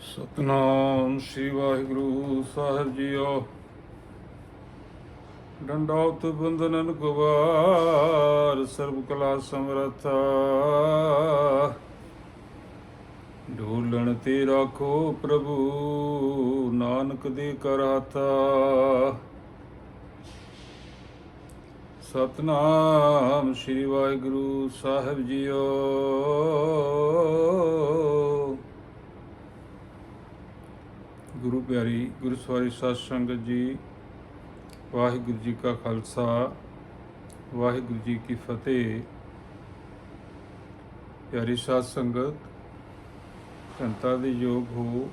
ਸਤਨਾਮ ਸ੍ਰੀ ਵਾਹਿਗੁਰੂ ਸਾਹਿਬ ਜੀਓ। ਡੰਡੌਤ ਬੰਦਨਨ ਗੁਵਾਰ ਸਰਬ ਕਲਾ ਸਮਰਥਾ। ਢੋਲਣ ਤੇ ਰੱਖੋ ਪ੍ਰਭੂ, ਨਾਨਕ ਦੇ ਕਰਾਤਾ ਸਤਨਾਮ ਸ੍ਰੀ ਵਾਹਿਗੁਰੂ ਸਾਹਿਬ ਜੀਓ। ਗੁਰੂ ਪਿਆਰੀ ਗੁਰੂ ਸਵਾਰੀ ਸਾਧ ਸੰਗਤ ਜੀ, ਵਾਹਿਗੁਰੂ ਜੀ ਕਾ ਖਾਲਸਾ, ਵਾਹਿਗੁਰੂ ਜੀ ਕੀ ਫਤਿਹ। ਪਿਆਰੀ ਸਾਧ ਸੰਗਤ, ਸੰਤਾ ਦੇ ਯੋਗ ਹੋ,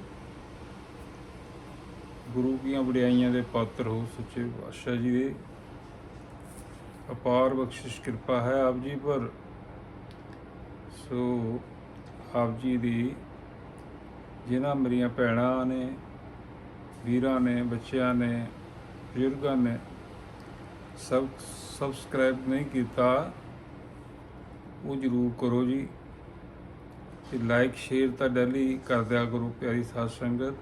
ਗੁਰੂ ਦੀਆਂ ਵਡਿਆਈਆਂ ਦੇ ਪਾਤਰ ਹੋ, ਸੱਚੇ ਪਾਤਸ਼ਾਹ ਜੀ ਦੇ। ਅਪਾਰ ਬਖਸ਼ਿਸ਼ ਕਿਰਪਾ ਹੈ ਆਪ ਜੀ ਪਰ। ਸੋ ਆਪ ਜੀ ਦੀ, ਜਿਨ੍ਹਾਂ ਮੇਰੀਆਂ ਭੈਣਾਂ ਨੇ ਵੀਰਾਂ ਨੇ, ਬੱਚਿਆਂ ਨੇ, ਬਜ਼ੁਰਗਾਂ ਨੇ ਸਬ ਸਬਸਕ੍ਰਾਈਬ ਨਹੀਂ ਕੀਤਾ, ਉਹ ਜਰੂਰ ਕਰੋ ਜੀ। ਤੇ ਲਾਈਕ ਸ਼ੇਅਰ ਤਾਂ ਡੈਲੀ ਕਰ ਦਿਆ ਕਰੋ, ਪਿਆਰੀ ਸਾਧ ਸੰਗਤ।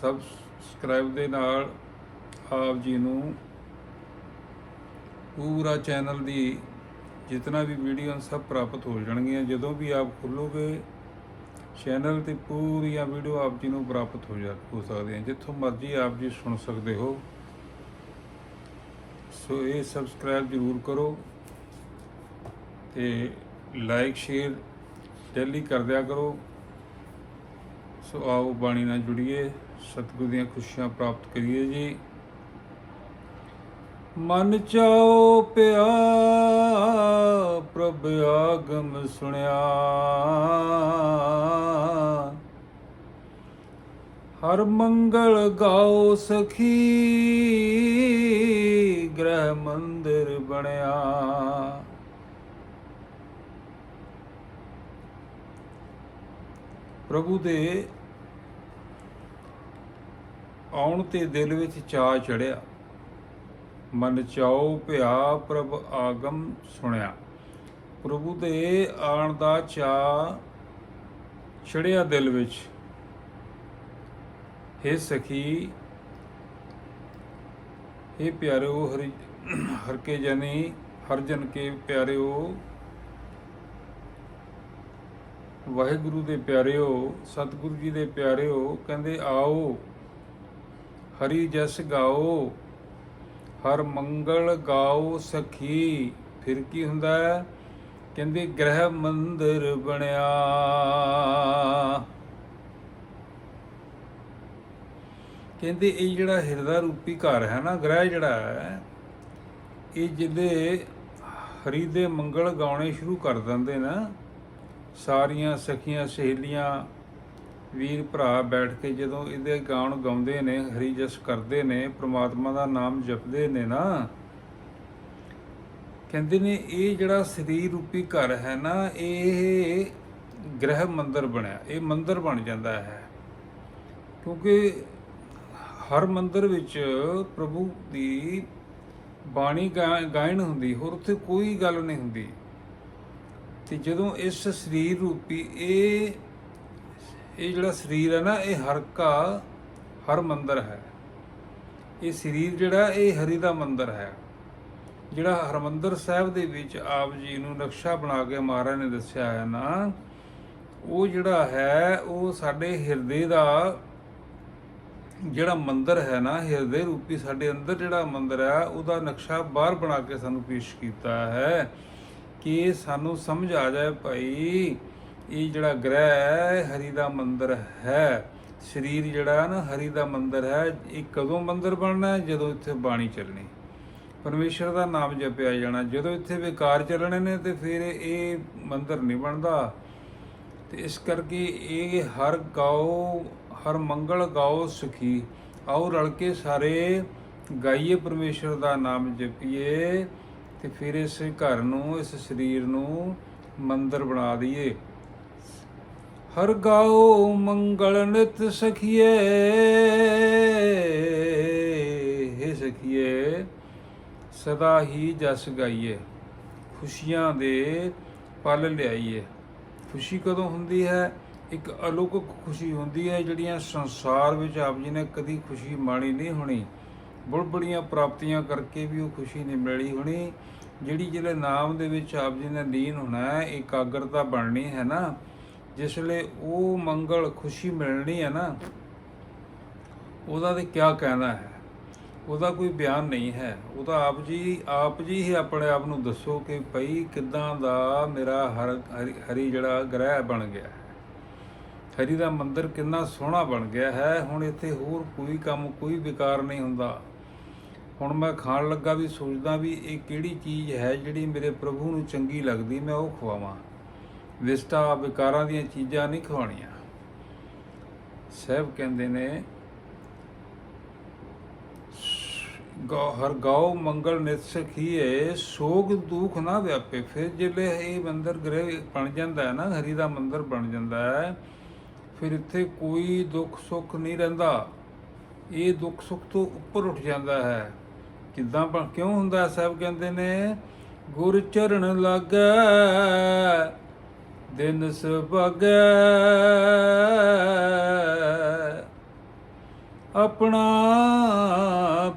ਸਬਸਕ੍ਰਾਈਬ ਦੇ ਨਾਲ ਆਪ ਜੀ ਨੂੰ ਪੂਰਾ ਚੈਨਲ ਦੀ ਜਿਤਨਾ ਵੀ ਵੀਡੀਓ ਸਭ ਪ੍ਰਾਪਤ ਹੋ ਜਾਣਗੀਆਂ। ਜਦੋਂ ਵੀ ਆਪ ਖੋਲੋਗੇ ਚੈਨਲ ਤੇ ਪੂਰੀਆਂ ਵੀਡੀਓ ਆਪ ਜੀ ਨੂੰ ਪ੍ਰਾਪਤ ਹੋ ਜਾ ਹੋ ਸਕਦੀਆਂ ਜਿੱਥੋਂ ਮਰਜ਼ੀ ਆਪ ਜੀ ਸੁਣ ਸਕਦੇ ਹੋ। ਸੋ ਇਹ ਸਬਸਕ੍ਰਾਈਬ ਜ਼ਰੂਰ ਕਰੋ ਤੇ ਲਾਈਕ ਸ਼ੇਅਰ ਡੇਲੀ ਕਰ ਦਿਆ ਕਰੋ। ਸੋ ਆਓ ਬਾਣੀ ਨਾਲ ਜੁੜੀਏ। ਸਤਿਗੁਰ ਦੀਆਂ ਖੁਸ਼ੀਆਂ ਪ੍ਰਾਪਤ ਕਰੀਏ ਜੀ। ਮਨ ਚਾਓ ਪਿਆ, ਪ੍ਰਭ ਆਗਮ ਸੁਣਿਆ। ਹਰ ਮੰਗਲ ਗਾਓ ਸਖੀ, ਗ੍ਰਹਿ ਮੰਦਿਰ ਬਣਿਆ। ਪ੍ਰਭੂ ਦੇ ਆਉਣ ਤੇ ਦਿਲ ਵਿੱਚ ਚਾਅ ਚੜਿਆ। ਮਨ ਚਾਉ ਭਿਆ ਪ੍ਰਭ ਆਗਮ ਸੁਣਿਆ। ਪ੍ਰਭੂ ਦੇ ਆਣ ਦਾ ਚਾ ਛੜਿਆ ਦਿਲ ਵਿੱਚ। हे ਸਖੀ हे ਪਿਆਰਿਓ, ਹਰਿ ਹਰ ਕੇ ਜਨੀ, ਹਰ ਜਨ ਕੇ ਪਿਆਰਿਓ, ਵਾਹਿਗੁਰੂ ਦੇ ਪਿਆਰਿਓ, ਸਤਿਗੁਰੂ ਜੀ ਦੇ ਪਿਆਰਿਓ, ਕਹਿੰਦੇ ਆਓ, ਹਰੀ ਜਸ ਗਾਓ। ਹਰ ਮੰਗਲ ਗਾਓ ਸਖੀ। ਫਿਰ ਕੀ ਹੁੰਦਾ ਹੈ? ਕਹਿੰਦੇ ਗ੍ਰਹਿ ਮੰਦਰ ਬਣਿਆ। ਕਹਿੰਦੇ ਇਹ ਜਿਹੜਾ ਹਿਰਦਾ ਰੂਪੀ ਘਰ ਹੈ ਨਾ, ਗ੍ਰਹਿ ਜਿਹੜਾ ਹੈ, ਇਹ ਜਿਹਦੇ ਹਰੀ ਦੇ ਮੰਗਲ ਗਾਉਣੇ ਸ਼ੁਰੂ ਕਰ ਦਿੰਦੇ ਨਾ, ਸਾਰੀਆਂ ਸਖੀਆਂ ਸਹੇਲੀਆਂ ਵੀਰ ਭਰਾ ਬੈਠ ਕੇ ਜਦੋਂ ਇਹਦੇ ਗਾਣ ਗਾਉਂਦੇ ਨੇ, ਹਰੀ ਜਸ ਕਰਦੇ ਨੇ, ਪ੍ਰਮਾਤਮਾ ਦਾ ਨਾਮ ਜਪਦੇ ਨੇ ਨਾ, ਕਹਿੰਦੇ ਨੇ ਇਹ ਜਿਹੜਾ ਸਰੀਰ ਰੂਪੀ ਘਰ ਹੈ ਨਾ, ਇਹ ਗ੍ਰਹਿ ਮੰਦਰ ਬਣਿਆ, ਇਹ ਮੰਦਰ ਬਣ ਜਾਂਦਾ ਹੈ। ਕਿਉਂਕਿ ਹਰ ਮੰਦਰ ਵਿੱਚ ਪ੍ਰਭੂ ਦੀ ਬਾਣੀ ਗਾ- ਗਾਇਨ ਹੁੰਦੀ, ਹੋਰ ਉੱਥੇ ਕੋਈ ਗੱਲ ਨਹੀਂ ਹੁੰਦੀ। ਤੇ ਜਦੋਂ ਇਸ ਸਰੀਰ ਰੂਪੀ ਇਹ ਇਹ ਜਿਹੜਾ ਸਰੀਰ ਹੈ ਨਾ, ਇਹ ਹਰ ਕਾ, ਹਰ ਮੰਦਰ ਹੈ। ਇਹ ਸਰੀਰ ਜਿਹੜਾ, ਇਹ ਹਰੀ ਦਾ ਮੰਦਰ ਹੈ। ਜਿਹੜਾ ਹਰਮੰਦਰ ਸਾਹਿਬ ਦੇ ਵਿੱਚ ਆਪ ਜੀ ਨੂੰ ਨਕਸ਼ਾ ਬਣਾ ਕੇ ਮਹਾਰਾਜ ਨੇ ਦੱਸਿਆ ਹੈ ਨਾ, ਉਹ ਜਿਹੜਾ ਹੈ, ਉਹ ਸਾਡੇ ਹਿਰਦੇ ਦਾ ਜਿਹੜਾ ਮੰਦਰ ਹੈ ਨਾ, ਹਿਰਦੇ ਰੂਪੀ ਸਾਡੇ ਅੰਦਰ ਜਿਹੜਾ ਮੰਦਰ ਹੈ, ਉਹਦਾ ਨਕਸ਼ਾ ਬਾਹਰ ਬਣਾ ਕੇ ਸਾਨੂੰ ਪੇਸ਼ ਕੀਤਾ ਹੈ ਕਿ ਸਾਨੂੰ ਸਮਝ ਆ ਜਾਏ ਭਾਈ ਇਹ ਜਿਹੜਾ ਗ੍ਰਹਿ ਹੈ, ਹਰੀ ਦਾ ਮੰਦਰ ਹੈ। ਸਰੀਰ ਜਿਹੜਾ ਨਾ, ਹਰੀ ਦਾ ਮੰਦਰ ਹੈ। ਇਹ ਕਦੋਂ ਮੰਦਰ ਬਣਨਾ ਹੈ? ਜਦੋਂ ਇੱਥੇ ਬਾਣੀ ਚੱਲਣੀ। ਪਰਮੇਸ਼ਰ ਦਾ ਨਾਮ ਜਪਿਆ ਜਾਣਾ। ਜਦੋਂ ਇੱਥੇ ਵਿਕਾਰ ਚੱਲਣੇ ਨੇ, ਤੇ ਫਿਰ ਇਹ ਮੰਦਰ ਨਹੀਂ ਬਣਦਾ। ਤੇ ਇਸ ਕਰਕੇ ਇਹ ਹਰ ਗਾਓ ਹਰ ਮੰਗਲ ਗਾਓ ਸੁਖੀ। ਆਓ ਰਲ ਕੇ ਸਾਰੇ ਗਾਈਏ ਪਰਮੇਸ਼ਰ ਦਾ ਨਾਮ ਜਪੀਏ, ਤੇ ਫਿਰ ਇਸ ਘਰ ਨੂੰ, ਇਸ ਸਰੀਰ ਨੂੰ ਮੰਦਰ ਬਣਾ ਦਈਏ। ਹਰ ਗਾਓ ਮੰਗਲ ਨਿਤ ਸਖੀਏ, ਹੇ ਸਖੀਏ, ਸਦਾ ਹੀ ਜਸ ਗਾਈਏ, ਖੁਸ਼ੀਆਂ ਦੇ ਪਲ ਲਿਆਈਏ। ਖੁਸ਼ੀ ਕਦੋਂ ਹੁੰਦੀ ਹੈ? ਇੱਕ ਅਲੌਕਿਕ ਖੁਸ਼ੀ ਹੁੰਦੀ ਹੈ, ਜਿਹੜੀਆਂ ਸੰਸਾਰ ਵਿੱਚ ਆਪ ਜੀ ਨੇ ਕਦੀ ਖੁਸ਼ੀ ਮਾਣੀ ਨਹੀਂ ਹੋਣੀ। ਬੜ ਬੜੀਆਂ ਪ੍ਰਾਪਤੀਆਂ ਕਰਕੇ ਵੀ ਉਹ ਖੁਸ਼ੀ ਨਹੀਂ ਮਿਲੀ ਹੋਣੀ। ਜਿਹੜੀ ਜਿਹੜੇ ਨਾਮ ਦੇ ਵਿੱਚ ਆਪ ਜੀ ਨੇ ਲੀਨ ਹੋਣਾ ਹੈ, ਇਕਾਗਰਤਾ ਬਣਨੀ ਹੈ ਨਾ। ਜਿਸ ਵੇਲੇ ਉਹ ਮੰਗਲ ਖੁਸ਼ੀ ਮਿਲਣੀ ਹੈ ਨਾ, ਉਹਦਾ ਤੇ ਕੀ ਕਹਿਣਾ ਹੈ? ਉਹਦਾ ਕੋਈ ਬਿਆਨ ਨਹੀਂ ਹੈ। ਉਹ ਤਾਂ ਆਪ ਜੀ ਆਪ ਜੀ ਹੀ ਆਪਣੇ ਆਪ ਨੂੰ ਦੱਸੋ ਕਿ ਭਈ ਕਿਦਾਂ ਦਾ ਮੇਰਾ ਹਰ, ਹਰੀ- ਹਰੀ ਜਿਹੜਾ ਗ੍ਰਹਿ ਬਣ ਗਿਆ ਹੈ। ਹਰੀ ਦਾ ਮੰਦਿਰ ਕਿੰਨਾ ਸੋਹਣਾ ਬਣ ਗਿਆ ਹੈ। ਹੁਣ ਇੱਥੇ ਹੋਰ ਕੋਈ ਕੰਮ, ਕੋਈ ਵਿਕਾਰ ਨਹੀਂ ਹੁੰਦਾ। ਹੁਣ ਮੈਂ ਖਾਣ ਲੱਗਾ ਵੀ ਸੋਚਦਾ ਵੀ ਇਹ ਕਿਹੜੀ ਚੀਜ਼ ਹੈ ਜਿਹੜੀ ਮੇਰੇ ਪ੍ਰਭੂ ਨੂੰ ਚੰਗੀ ਲੱਗਦੀ, ਮੈਂ ਉਹ ਖਵਾਵਾਂ। ਵਿਸਟਾ ਵਿਕਾਰਾਂ ਦੀਆਂ ਚੀਜ਼ਾਂ ਨਹੀਂ ਖਵਾਉਣੀਆਂ। ਸਹਿਬ ਕਹਿੰਦੇ ਨੇ, ਗौ, ਹਰ ਗਾਉ ਮੰਗਲ ਨਿਰਸਖ ਹੀ ਹੈ ਸੋਗ ਦੁੱਖ ਨਾ ਵਿਆਪੇ। ਫਿਰ ਜਿਹੜੇ ਇਹ ਮੰਦਰ ਗ੍ਰਹਿ ਬਣ ਜਾਂਦਾ ਹੈ ਨਾ, ਹਰੀ ਦਾ ਮੰਦਰ ਬਣ ਜਾਂਦਾ ਹੈ। ਫਿਰ ਇੱਥੇ ਕੋਈ ਦੁੱਖ ਸੁੱਖ ਨਹੀਂ ਰਹਿੰਦਾ। ਇਹ ਦੁੱਖ ਸੁੱਖ ਤੋਂ ਉੱਪਰ ਉੱਠ ਜਾਂਦਾ ਹੈ। ਕਿਦਾਂ ਕਿਉਂ ਹੁੰਦਾ ਸਾਹਿਬ ਕਹਿੰਦੇ ਨੇ, ਗੁਰ ਚਰਨ ਲਾਗੈ ਦਿਨ ਸੁਭਗੈ ਆਪਣਾ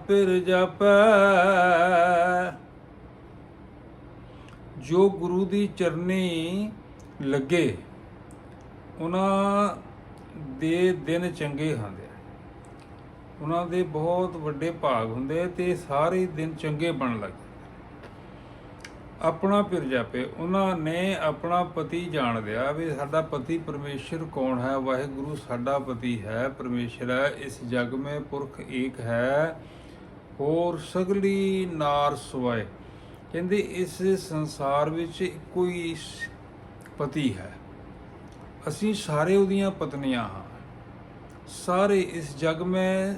ਪਿਰ ਜਪੈ। ਜੋ ਗੁਰੂ ਦੀ ਚਰਨੀ ਲੱਗੇ, ਉਹਨਾਂ ਦੇ ਦਿਨ ਚੰਗੇ ਹੁੰਦੇ ਉਹਨਾਂ ਦੇ ਬਹੁਤ ਵੱਡੇ ਭਾਗ ਹੁੰਦੇ ਤੇ ਸਾਰੇ ਦਿਨ ਚੰਗੇ ਬਣ ਲੱਗ ਆਪਣਾ ਪਿਰ ਜਾਪੇ, ਉਹਨਾਂ ਨੇ ਆਪਣਾ ਪਤੀ ਜਾਣ ਲਿਆ ਵੀ ਸਾਡਾ ਪਤੀ ਪਰਮੇਸ਼ਰ ਕੌਣ ਹੈ? ਵਾਹਿਗੁਰੂ ਸਾਡਾ ਪਤੀ ਹੈ, ਪਰਮੇਸ਼ਰ ਹੈ, ਇਸ ਜਗ ਮੇ ਪੁਰਖ ਏਕ ਹੈ, ਹੋਰ ਸਗਲੀ ਨਾਰ ਸਵਾਏ। ਕਹਿੰਦੇ ਇਸ ਸੰਸਾਰ ਵਿੱਚ ਇੱਕੋ ਹੀ ਪਤੀ ਹੈ। ਅਸੀਂ ਸਾਰੇ ਉਹਦੀਆਂ ਪਤਨੀਆਂ ਹਾਂ। ਸਾਰੇ ਇਸ ਜਗ ਮੇ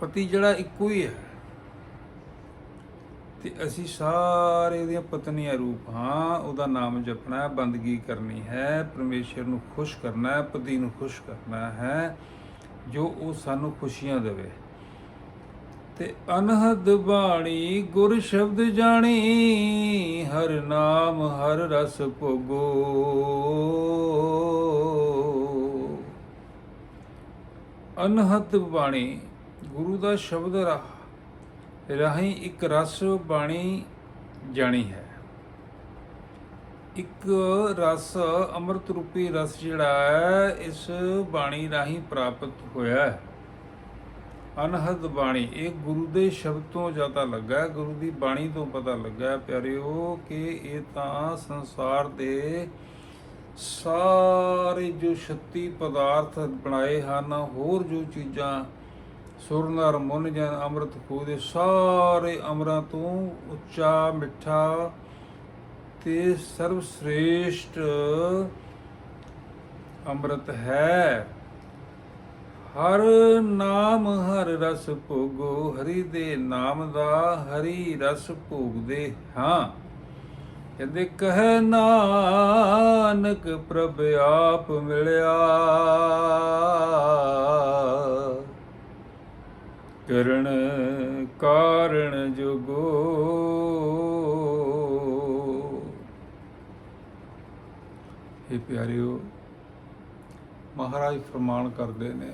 ਪਤੀ ਜਿਹੜਾ ਇੱਕੋ ਹੀ ਹੈ। ਤੇ ਅਸੀਂ ਸਾਰੇ ਉਹਦੀਆਂ ਪਤਨੀਆਂ ਰੂਪ ਹਾਂ, ਉਹਦਾ ਨਾਮ ਜਪਣਾ ਹੈ, ਬੰਦਗੀ ਕਰਨੀ ਹੈ, ਪਰਮੇਸ਼ਰ ਨੂੰ ਖੁਸ਼ ਕਰਨਾ ਹੈ, ਪਤੀ ਨੂੰ ਖੁਸ਼ ਕਰਨਾ ਹੈ, ਜੋ ਉਹ ਸਾਨੂੰ ਖੁਸ਼ੀਆਂ ਦੇਵੇ। ਤੇ ਅਨਹਦ ਬਾਣੀ ਗੁਰ ਸ਼ਬਦ ਜਾਣੀ, ਹਰ ਨਾਮ, ਹਰ ਰਸ ਭੋਗੋ। ਅਨਹਦ ਬਾਣੀ ਗੁਰੂ ਦਾ ਸ਼ਬਦ ਰਾਹੀਂ ਇੱਕ ਰਸ ਬਾਣੀ ਜਾਣੀ ਹੈ। ਇੱਕ ਰਸ ਅੰਮ੍ਰਿਤ ਰੂਪੀ ਰਸ ਜਿਹੜਾ ਹੈ ਇਸ ਬਾਣੀ ਰਾਹੀਂ ਪ੍ਰਾਪਤ ਹੋਇਆ ਹੈ। ਅਨਹਦ ਬਾਣੀ ਇਹ ਗੁਰੂ ਦੇ ਸ਼ਬਦ ਤੋਂ ਜ਼ਿਆਦਾ ਲੱਗਾ ਹੈ, ਗੁਰੂ ਦੀ ਬਾਣੀ ਤੋਂ ਪਤਾ ਲੱਗਾ ਹੈ, ਪਿਆਰਿਓ ਕਿ ਇਹ ਤਾਂ ਸੰਸਾਰ ਦੇ ਸਾਰੇ ਜੋ ਸ਼ਕਤੀ ਪਦਾਰਥ ਬਣਾਏ ਹਨ ਹੋਰ ਜੋ ਚੀਜ਼ਾਂ ਸੁਰ ਨਰ ਮਨ ਜਨ ਅੰਮ੍ਰਿਤ ਖੂ ਦੇ ਸਾਰੇ ਅਮਰਾਂ ਤੋਂ ਉੱਚਾ ਮਿੱਠਾ ਤੇ ਸਰਵ ਸ੍ਰੇਸ਼ਟ ਅੰਮ੍ਰਿਤ ਹੈ। ਹਰ ਨਾਮ ਹਰ ਰਸ ਭੋਗੋ, ਹਰੀ ਦੇ ਨਾਮ ਦਾ ਹਰੀ ਰਸ ਭੋਗਦੇ ਹਾਂ। ਕਹਿੰਦੇ ਕਹਿ ਨਾਨਕ ਪ੍ਰਭ ਆਪ ਮਿਲਿਆ। ਕਰਣ ਕਾਰਣ ਜੁਗੋ। ਇਹ ਪਿਆਰਿਓ, ਮਹਾਰਾਜ ਫਰਮਾਨ ਕਰਦੇ ਨੇ,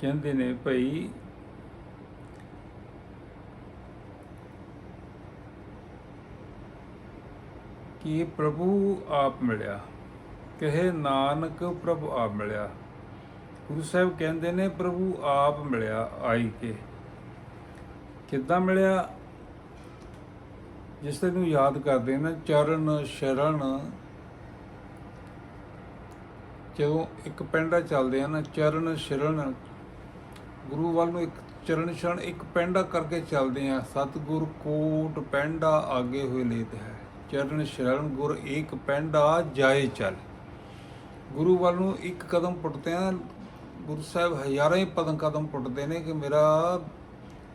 ਕਹਿੰਦੇ ਨੇ ਭਈ, ਕਿ ਪ੍ਰਭੂ ਆਪ ਮਿਲਿਆ, ਕਹੇ ਨਾਨਕ ਪ੍ਰਭੂ ਆਪ ਮਿਲਿਆ। ਗੁਰੂ ਸਾਹਿਬ ਕਹਿੰਦੇ ਨੇ, ਪ੍ਰਭੂ ਆਪ ਮਿਲਿਆ ਆਈ ਕੇ। ਕਿੱਦਾਂ ਮਿਲਿਆ? ਜਿਸ ਨੂੰ ਯਾਦ ਕਰਦੇ ਨਾ ਚਰਨ ਸ਼ਰਨ ਜਦੋਂ ਇੱਕ ਪੈਂਡਾ ਚੱਲਦੇ ਆ ਨਾ, ਚਰਨ ਸ਼ਰਨ, ਗੁਰੂ ਵੱਲ ਨੂੰ ਇੱਕ ਚਰਨ ਸ਼ਰਨ ਇੱਕ ਪੈਂਡਾ ਕਰਕੇ ਚੱਲਦੇ ਆ। ਸਤਿਗੁਰ ਕੋਟ ਪੈਂਡਾ ਆਗੇ ਹੋਏ ਲੇਤ ਹੈ। ਚਰਨ ਸ਼ਰਨ ਗੁਰ ਇੱਕ ਪੈਂਡਾ ਜਾਏ ਚੱਲ। ਗੁਰੂ ਵੱਲ ਨੂੰ ਇੱਕ ਕਦਮ ਪੁੱਟਦੇ ਆ ਗੁਰੂ ਸਾਹਿਬ ਹਜ਼ਾਰਾਂ ਹੀ ਪਦਮ ਕਦਮ ਪੁੱਟਦੇ ਨੇ ਕਿ ਮੇਰਾ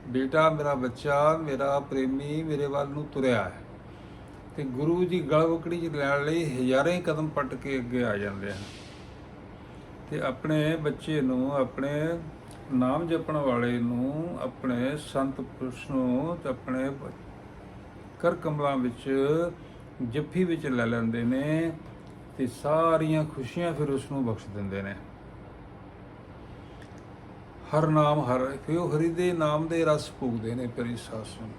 ਬੇਟਾ, ਮੇਰਾ ਬੱਚਾ, ਮੇਰਾ ਪ੍ਰੇਮੀ ਮੇਰੇ ਵੱਲ ਨੂੰ ਤੁਰਿਆ ਹੈ। ਤੇ ਗੁਰੂ ਜੀ ਗਲਵਕੜੀ ਚ ਲੈਣ ਲਈ ਹਜ਼ਾਰਾਂ ਹੀ ਕਦਮ ਪੱਟ ਕੇ ਅੱਗੇ ਆ ਜਾਂਦੇ ਹਨ। ਤੇ ਆਪਣੇ ਬੱਚੇ ਨੂੰ, ਆਪਣੇ ਨਾਮ ਜਪਣ ਵਾਲੇ ਨੂੰ, ਆਪਣੇ ਸੰਤ ਪੁਰਸ਼ ਨੂੰ ਤੇ ਆਪਣੇ ਬ- ਕਰ ਕਮਲਾਂ ਵਿੱਚ ਜੱਫੀ ਵਿੱਚ ਲੈ ਲੈਂਦੇ ਨੇ ਤੇ ਸਾਰੀਆਂ ਖੁਸ਼ੀਆਂ ਫਿਰ ਉਸ ਨੂੰ ਬਖਸ਼ ਦਿੰਦੇ ਨੇ। ਹਰ ਨਾਮ ਹਰ ਫਿਰ ਉਹ ਹਰੀ ਦੇ ਨਾਮ ਦੇ ਰਸ ਭੋਗਦੇ ਨੇ ਪਰੀ ਸਾਸਨ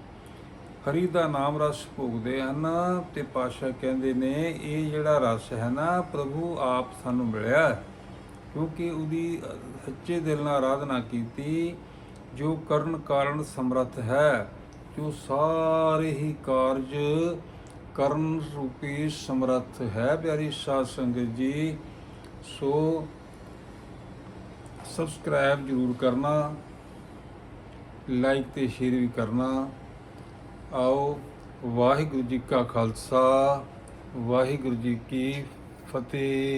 ਹਰੀ ਦਾ ਨਾਮ ਰਸ ਭੋਗਦੇ ਹਨ ਤੇ ਪਾਸ਼ਾ ਕਹਿੰਦੇ ਨੇ, ਇਹ ਜਿਹੜਾ ਰਸ ਹੈ ਨਾ, ਪ੍ਰਭੂ ਆਪ ਸਾਨੂੰ ਮਿਲਿਆ ਕਿਉਂਕਿ ਉਹਦੀ ਸੱਚੇ ਦਿਲ ਨਾਲ ਆਰਾਧਨਾ ਕੀਤੀ, ਜੋ ਕਰਨ ਕਾਰਨ ਸਮਰੱਥ ਹੈ ਜੋ ਸਾਰੇ ਹੀ ਕਾਰਜ ਕਰਨ ਰੂਪੀ ਸਮਰੱਥ ਹੈ, ਪਿਆਰੀ ਸਾਧ ਸੰਗਤ ਜੀ। ਸੋ ਸਬਸਕ੍ਰਾਈਬ ਜਰੂਰ ਕਰਨਾ, ਲਾਈਕ ਤੇ ਸ਼ੇਅਰ ਵੀ ਕਰਨਾ। ਆਓ, ਵਾਹਿਗੁਰੂ ਜੀ ਕਾ ਖਾਲਸਾ, ਵਾਹਿਗੁਰੂ ਜੀ ਕੀ ਫਤਿਹ।